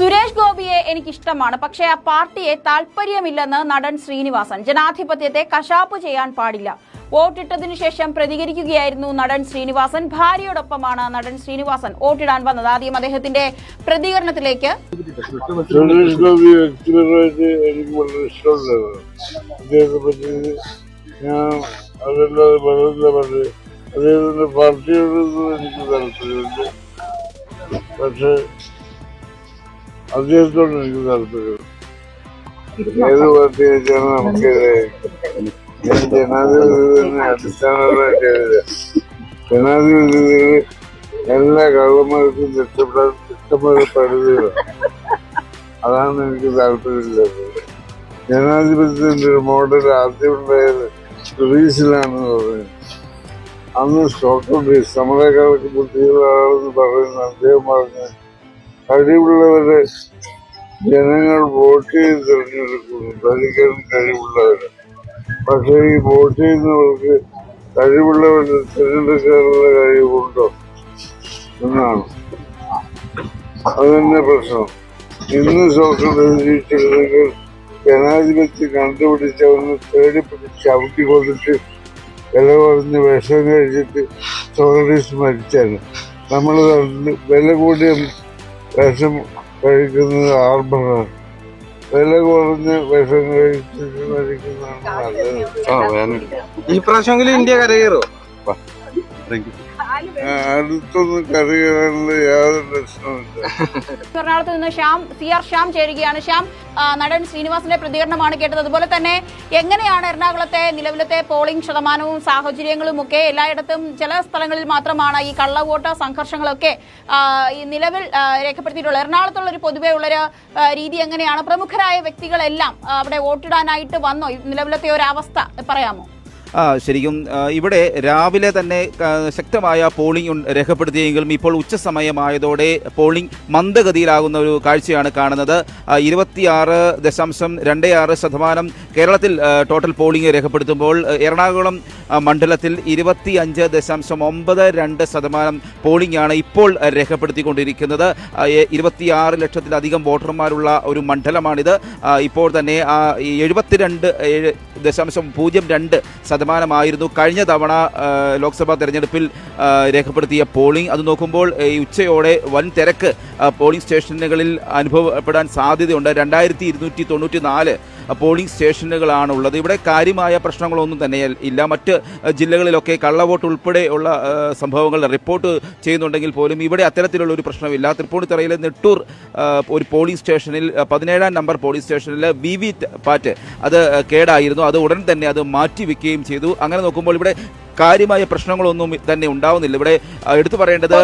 സുരേഷ് ഗോപിയെ എനിക്കിഷ്ടമാണ് പക്ഷെ ആ പാർട്ടിയെ താല്പര്യമില്ലെന്ന് നടൻ ശ്രീനിവാസൻ. ജനാധിപത്യത്തെ കശാപ്പ് ചെയ്യാൻ പാടില്ല. വോട്ടിട്ടതിനു ശേഷം പ്രതികരിക്കുകയായിരുന്നു നടൻ ശ്രീനിവാസൻ. ഭാര്യയോടൊപ്പമാണ് നടൻ ശ്രീനിവാസൻ വോട്ടിടാൻ വന്നത്. ആദ്യം അദ്ദേഹത്തിന്റെ പ്രതികരണത്തിലേക്ക് സുരേഷ് ഗോപി എനിക്ക് എനിക്ക് താല്പര്യമുണ്ട്. പക്ഷെ അദ്ദേഹത്തോട് എനിക്ക് താല്പര്യം ഏത് പാർട്ടി വെച്ചാണ് നമുക്ക് ജനാധിപത്യത്തിന് അടിസ്ഥാനപരമായിട്ട് എതിരാ. ജനാധിപത്യത്തിന് എല്ലാ കള്ളന്മാർക്കും രക്ഷപ്പെടാൻ ഇഷ്ടംപോലെ പരിധിയില്ല അതാണ് എനിക്ക് താല്പര്യമില്ലാത്തത് ജനാധിപത്യത്തിന്റെ ഒരു മോഡൽ ആദ്യം ഉണ്ടായത് ഗ്രീസിലാണെന്ന് പറയുന്നത് അന്ന് സോക്രട്ടീസ് നമ്മളെക്കാളൊക്കെ ബുദ്ധികളാണെന്ന് പറയുന്ന അദ്ദേഹം പറഞ്ഞ കഴിവുള്ളവരെ ജനങ്ങൾ വോട്ട് ചെയ്ത് തിരഞ്ഞെടുക്കുന്നു. ഭരിക്കാൻ കഴിവുള്ളവരെ. പക്ഷേ ഈ വോട്ട് ചെയ്യുന്നവർക്ക് കഴിവുള്ളവരെ തിരഞ്ഞെടുക്കാനുള്ള കഴിവുണ്ടോ? എന്നാണ്. അതന്നെ തന്നെ പ്രശ്നം. ഇന്ന് സോഷ്യൽ ജീവിച്ചിരുന്നെങ്കിൽ ജനാധിപത്യം കണ്ടുപിടിച്ചവന്ന് തേടി പിടിച്ച് ചവിട്ടി കൊണ്ടിട്ട് വില കുറഞ്ഞ് വിഷം കഴിച്ചിട്ട് സോഷ്യലിസ്റ്റ് മരിച്ചാണ്. നമ്മൾ വില കൂടിയ വിഷം കഴിക്കുന്നത് ആർഭമാണ് വില കുറഞ്ഞ് വിഷം കഴിച്ചിട്ട് മരിക്കുന്നതാണ് നല്ലത്. ഈ പ്രാവശ്യമെങ്കിലും ഇന്ത്യ കരകയറോ ആ, അടുത്തൊന്നും കറിയാനുള്ള യാതൊരു പ്രശ്നമില്ല എറണാകുളത്ത് നിന്ന് ശ്യാം സി ആർ ശ്യാം ചേരുകയാണ്. ശ്യാം നടൻ ശ്രീനിവാസിന്റെ പ്രതികരണമാണ് കേട്ടത്. അതുപോലെ തന്നെ എങ്ങനെയാണ് എറണാകുളത്തെ നിലവിലത്തെ പോളിംഗ് ശതമാനവും സാഹചര്യങ്ങളും ഒക്കെ എല്ലായിടത്തും ചില സ്ഥലങ്ങളിൽ മാത്രമാണ് ഈ കള്ളവോട്ട് സംഘർഷങ്ങളൊക്കെ ഈ നിലവിൽ രേഖപ്പെടുത്തിയിട്ടുള്ളത്? എറണാകുളത്തുള്ള ഒരു പൊതുവെ ഉള്ളൊരു രീതി എങ്ങനെയാണ്? പ്രമുഖരായ വ്യക്തികളെല്ലാം അവിടെ വോട്ടിടാനായിട്ട് വന്നോ? നിലവിലത്തെ ഒരു അവസ്ഥ പറയാമോ? ശരിക്കും ഇവിടെ രാവിലെ തന്നെ ശക്തമായ പോളിംഗ് രേഖപ്പെടുത്തിയെങ്കിലും ഇപ്പോൾ ഉച്ചസമയമായതോടെ പോളിംഗ് മന്ദഗതിയിലാകുന്ന ഒരു കാഴ്ചയാണ് കാണുന്നത്. ഇരുപത്തിയാറ് ദശാംശം രണ്ട് ആറ് ശതമാനം കേരളത്തിൽ ടോട്ടൽ പോളിംഗ് രേഖപ്പെടുത്തുമ്പോൾ എറണാകുളം മണ്ഡലത്തിൽ ഇരുപത്തി അഞ്ച് ദശാംശം ഒമ്പത് രണ്ട് ശതമാനം പോളിംഗാണ് ഇപ്പോൾ രേഖപ്പെടുത്തിക്കൊണ്ടിരിക്കുന്നത്. ഇരുപത്തിയാറ് ലക്ഷത്തിലധികം വോട്ടർമാരുള്ള ഒരു മണ്ഡലമാണിത്. ഇപ്പോൾ തന്നെ എഴുപത്തിരണ്ട് ദശാംശം പൂജ്യം രണ്ട് ശതമാനമായിരുന്നു. കഴിഞ്ഞ തവണ ലോക്സഭാ തെരഞ്ഞെടുപ്പിൽ രേഖപ്പെടുത്തിയ പോളിംഗ്. അത് നോക്കുമ്പോൾ ഈ ഉച്ചയോടെ വൻ തിരക്ക് പോളിംഗ് സ്റ്റേഷനുകളിൽ അനുഭവപ്പെടാൻ സാധ്യതയുണ്ട്. രണ്ടായിരത്തി ഇരുന്നൂറ്റി തൊണ്ണൂറ്റി നാല് പോളിംഗ് സ്റ്റേഷനുകളാണ് ഉള്ളത് ഇവിടെ കാര്യമായ പ്രശ്നങ്ങളൊന്നും തന്നെ ഇല്ല. മറ്റ് ജില്ലകളിലൊക്കെ കള്ളവോട്ട് ഉൾപ്പെടെയുള്ള സംഭവങ്ങൾ റിപ്പോർട്ട് ചെയ്യുന്നുണ്ടെങ്കിൽ പോലും ഇവിടെ അത്തരത്തിലുള്ള ഒരു പ്രശ്നമില്ല. തൃപ്പൂണിത്തറയിലെ നെട്ടൂർ ഒരു പോളിംഗ് സ്റ്റേഷനിൽ പതിനേഴാം നമ്പർ പോളിംഗ് സ്റ്റേഷനിൽ വി വി പാറ്റ് അത് കേടായിരുന്നു. അത് ഉടൻ തന്നെ അത് മാറ്റിവെക്കുകയും ചെയ്തു. അങ്ങനെ നോക്കുമ്പോൾ ഇവിടെ കാര്യമായ പ്രശ്നങ്ങളൊന്നും തന്നെ ഉണ്ടാവുന്നില്ല. ഇവിടെ എടുത്തു പറയേണ്ടത്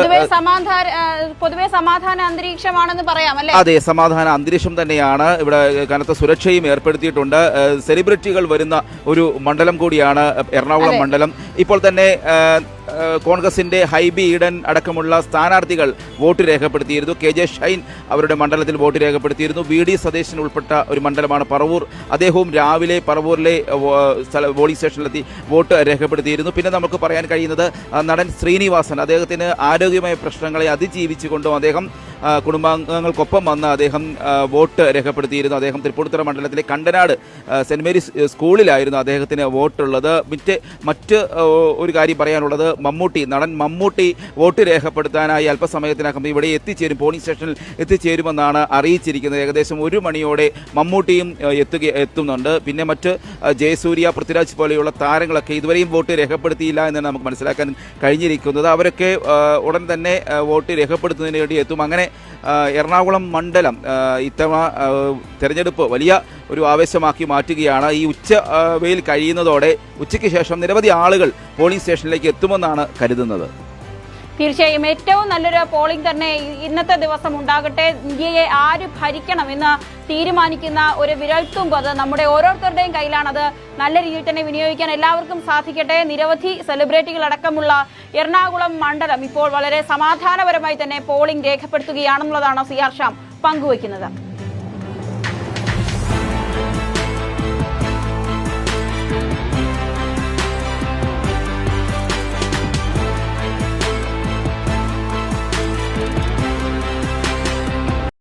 പൊതുവെ സമാധാന അന്തരീക്ഷമാണെന്ന് പറയാം അല്ലേ? അതെ സമാധാന അന്തരീക്ഷം തന്നെയാണ്. ഇവിടെ കനത്ത സുരക്ഷയും ഏർപ്പെടുത്തിയിട്ടുണ്ട്. സെലിബ്രിറ്റികൾ വരുന്ന ഒരു മണ്ഡലം കൂടിയാണ് എറണാകുളം. മണ്ഡലം. ഇപ്പോൾ തന്നെ കോൺഗ്രസിന്റെ ഹൈബി ഈഡൻ അടക്കമുള്ള സ്ഥാനാർത്ഥികൾ വോട്ട് രേഖപ്പെടുത്തിയിരുന്നു. കെ ജെ ഷൈൻ അവരുടെ മണ്ഡലത്തിൽ വോട്ട് രേഖപ്പെടുത്തിയിരുന്നു. വി ഡി സതീശൻ ഉൾപ്പെട്ട ഒരു മണ്ഡലമാണ് പറവൂർ. അദ്ദേഹവും രാവിലെ പറവൂരിലെ പോളിംഗ് സ്റ്റേഷനിലെത്തി വോട്ട് രേഖപ്പെടുത്തിയിരുന്നു. പിന്നെ നമുക്ക് പറയാൻ കഴിയുന്നത് നടൻ ശ്രീനിവാസൻ അദ്ദേഹത്തിന് ആരോഗ്യമായ പ്രശ്നങ്ങളെ അതിജീവിച്ചുകൊണ്ടും അദ്ദേഹം കുടുംബാംഗങ്ങൾക്കൊപ്പം വന്ന് അദ്ദേഹം വോട്ട് രേഖപ്പെടുത്തിയിരുന്നു. അദ്ദേഹം തൃപ്പൂണിത്തുറ മണ്ഡലത്തിലെ കണ്ടനാട് ആ, സെന്റ് മേരീസ് സ്കൂളിലായിരുന്നു അദ്ദേഹത്തിന് വോട്ടുള്ളത്. മറ്റ് മറ്റ് ഒരു കാര്യം പറയാനുള്ളത് മമ്മൂട്ടി നടൻ മമ്മൂട്ടി വോട്ട് രേഖപ്പെടുത്താനായി അല്പസമയത്തിനകം ഇവിടെ എത്തിച്ചേരും. പോളിംഗ് സ്റ്റേഷനിൽ എത്തിച്ചേരുമെന്നാണ് അറിയിച്ചിരിക്കുന്നത്. ഏകദേശം ഒരു മണിയോടെ മമ്മൂട്ടിയും എത്തുക എത്തുന്നുണ്ട്. പിന്നെ മറ്റ് ജയസൂര്യ പൃഥ്വിരാജ് പോലെയുള്ള താരങ്ങളൊക്കെ ഇതുവരെയും വോട്ട് രേഖപ്പെടുത്തിയില്ല എന്നാണ് നമുക്ക് മനസ്സിലാക്കാൻ കഴിഞ്ഞിരിക്കുന്നത്. അവരൊക്കെ ഉടൻ തന്നെ വോട്ട് രേഖപ്പെടുത്തുന്നതിന് വേണ്ടി എത്തും. അങ്ങനെ എറണാകുളം മണ്ഡലം ഇത്തവണ തെരഞ്ഞെടുപ്പ് വലിയ ഒരു ആവേശമാക്കി മാറ്റുകയാണ്. ഈ ഉച്ച വെയിൽ കഴിയുന്നതോടെ ഉച്ചയ്ക്ക് ശേഷം നിരവധി ആളുകൾ പോളിംഗ് സ്റ്റേഷനിലേക്ക് എത്തുമെന്നാണ് കരുതുന്നത്. തീർച്ചയായും ഏറ്റവും നല്ലൊരു പോളിംഗ് തന്നെ ഇന്നത്തെ ദിവസം ഉണ്ടാകട്ടെ. ഇന്ത്യയെ ആര് ഭരിക്കണം എന്ന് തീരുമാനിക്കുന്ന ഒരു വിരൽത്തുമ്പ് അത് നമ്മുടെ ഓരോരുത്തരുടെയും കയ്യിലാണ് അത് നല്ല രീതിയിൽ തന്നെ വിനിയോഗിക്കാൻ എല്ലാവർക്കും സാധിക്കട്ടെ. നിരവധി സെലിബ്രിറ്റികൾ അടക്കമുള്ള എറണാകുളം മണ്ഡലം ഇപ്പോൾ വളരെ സമാധാനപരമായി തന്നെ പോളിംഗ് രേഖപ്പെടുത്തുകയാണെന്നുള്ളതാണ് സി ആർ ഷാം പങ്കുവയ്ക്കുന്നത്.